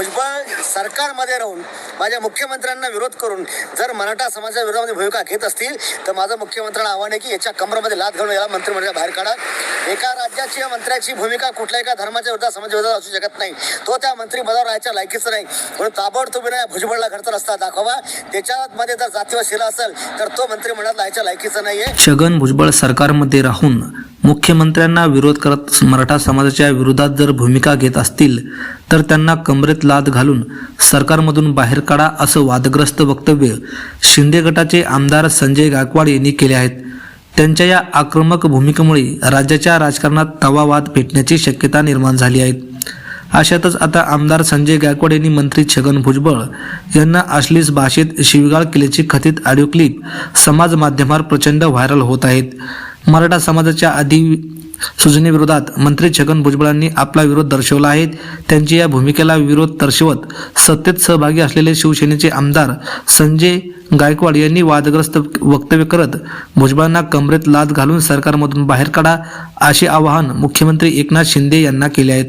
भुजबळ सरकारमध्ये राहून माझ्या मुख्यमंत्र्यांना विरोध करून जर मराठा समाजाच्या विरोधामध्ये भूमिका घेत असतील तर माझं मुख्यमंत्र्यांना आव्हान आहे की याच्या कमरामध्ये लाद घालून याला मंत्रिमंडळाच्या बाहेर काढा. एका राज्याची मंत्र्याची भूमिका कुठल्या एका धर्माच्या विरोधात समाज विरोधात असू शकत नाही. तो त्या मंत्रिपदावर राहायच्या लायकीचं नाही. म्हणून ताबडतोबीने भुजबळला घरचा रस्ता दाखवा. त्याच्यामध्ये जर जातीवर शिला असेल तर तो मंत्रिमंडळात राहायच्या लायकीचं नाही आहे छगन भुजबळ सरकारमध्ये राहून मुख्यमंत्र्यांना विरोध करत मराठा समाजाच्या विरोधात जर भूमिका घेत असतील तर त्यांना कमरेत लाद घालून सरकारमधून बाहेर काढा असं वादग्रस्त वक्तव्य शिंदे गटाचे आमदार संजय गायकवाड यांनी केले आहेत. त्यांच्या या आक्रमक भूमिकेमुळे राज्याच्या राजकारणात तवा वाद पेटण्याची शक्यता निर्माण झाली आहे. अशातच आता आमदार संजय गायकवाड यांनी मंत्री छगन भुजबळ यांना अश्लील भाषेत शिवीगाळ केल्याची कथित ऑडिओ क्लिप समाज माध्यमावर प्रचंड व्हायरल होत आहेत. मराठा समाजाच्या आधी सुजनेविरोधात मंत्री छगन भुजबळांनी आपला विरोध दर्शवला आहे. त्यांची या भूमिकेला विरोध दर्शवत सत्तेत सहभागी असलेले शिवसेनेचे आमदार संजय गायकवाड यांनी वादग्रस्त वक्तव्य करत भुजबळांना कमरेत लाद घालून सरकारमधून बाहेर काढा असे आवाहन मुख्यमंत्री एकनाथ शिंदे यांना केले आहेत.